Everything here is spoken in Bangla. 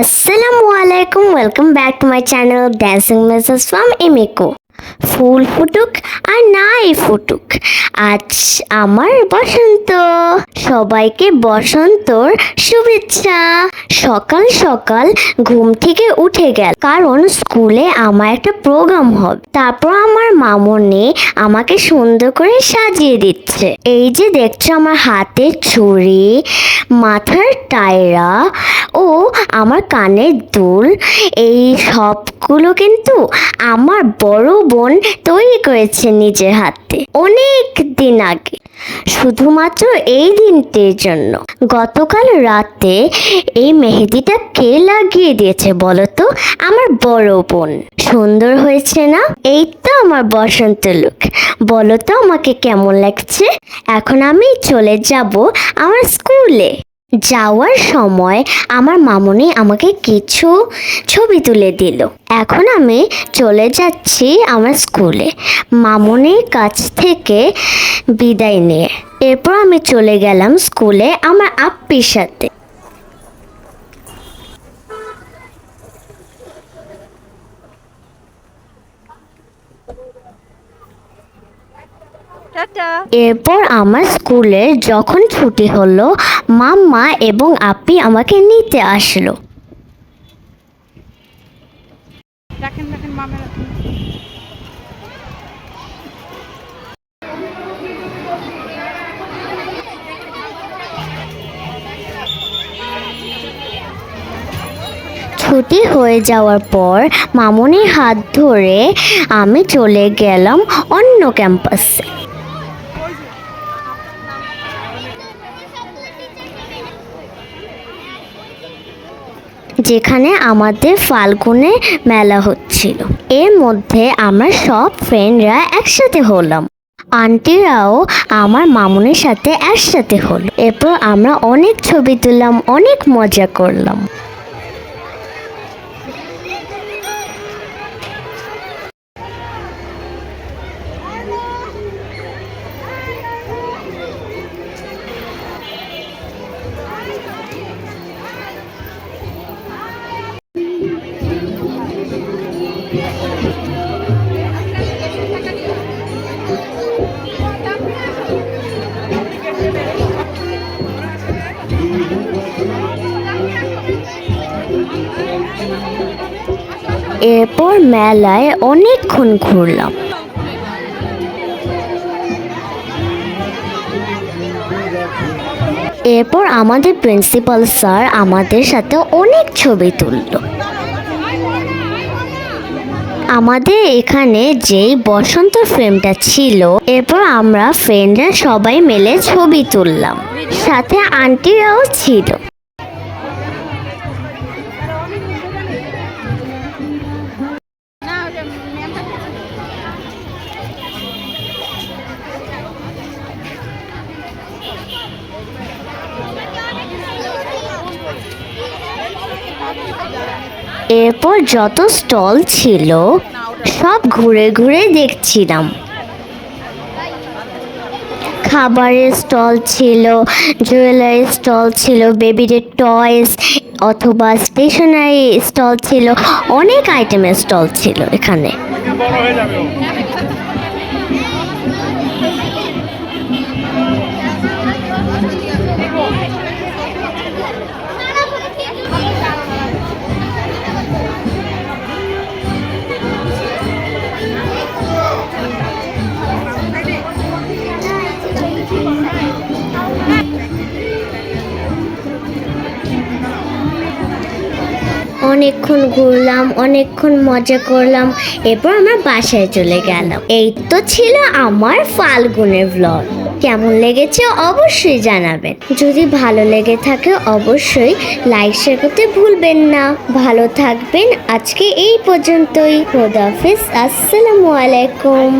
আসসালামু আলাইকুম welcome back to my channel dancing message from এমিকো ফুল ফুটুক আর নাই ফুটুক আজ আমার বসন্ত। সবাইকে বসন্তর শুভেচ্ছা। সকাল সকাল ঘুম থেকে উঠে গেল। কারণ স্কুলে আমার একটা প্রোগ্রাম হবে। তারপর আমার মামনি আমাকে সুন্দর করে সাজিয়ে দিচ্ছে। এই যে দেখছ আমার হাতে চুড়ি মাথার টায়রা ও, আমার কানের দুল, এই সবগুলো কিন্তু আমার বড় বোন তৈরি করেছে নিজের হাতে অনেক দিন আগে। শুধুমাত্র এই দিনটির জন্য। গতকাল রাতে এই মেহেদিটা কে লাগিয়ে দিয়েছে বলো তো আমার বড় বোন। সুন্দর হয়েছে না? এই তো আমার বসন্ত লুক। বলো তো আমাকে কেমন লাগছে? এখন আমি চলে যাব আমার স্কুলে। যাওয়ার সময় আমার মামনি আমাকে কিছু ছবি তুলে দিল। এখন আমি চলে যাচ্ছি আমার স্কুলে মামনির কাছ থেকে বিদায় নিয়ে। এরপর আমি চলে গেলাম স্কুলে আমার আপ্পির সাথে। এরপর আমার স্কুলে যখন ছুটি হলো মাম্মা এবং আপি আমাকে নিতে আসলো। ছুটি হয়ে যাওয়ার পর মামনির হাত ধরে আমি চলে গেলাম অন্য ক্যাম্পাসে। যেখানে আমাদের ফাল্গুনে মেলা হচ্ছিল। এর মধ্যে আমরা সব ফ্রেন্ডরা একসাথে হলাম। আন্টিরাও আমার মামুনের সাথে একসাথে হলো। এরপর আমরা অনেক ছবি তুললাম, অনেক মজা করলাম। এরপর মেলায় অনেকক্ষণ ঘুরলাম। এরপর আমাদের প্রিন্সিপাল স্যার আমাদের সাথে অনেক ছবি তুললো। আমাদের এখানে যেই বসন্ত ফ্রেমটা ছিল, এরপর আমরা ফ্রেন্ডরা সবাই মিলে ছবি তুললাম। সাথে আন্টিরাও ছিল। এরপর যত স্টল ছিল, সব ঘুরে ঘুরে দেখছিলাম। খাবারের স্টল ছিল, জুয়েলারি স্টল ছিল, বেবিদের টয়েস অথবা স্টেশনারি স্টল ছিল, অনেক আইটেমের স্টল ছিল এখানে। অনেকক্ষণ ঘুরলাম, অনেকক্ষণ মজা করলাম, এরপর আমরা বাসায় চলে গেলাম। এই তো ছিল আমার ফাল্গুনের ব্লগ কেমন লেগেছে অবশ্যই জানাবেন। যদি ভালো লেগে থাকে অবশ্যই লাইক শেয়ার করতে ভুলবেন না। ভালো থাকবেন। আজকে এই পর্যন্তই। খোদাফিজ আসসালামু আলাইকুম।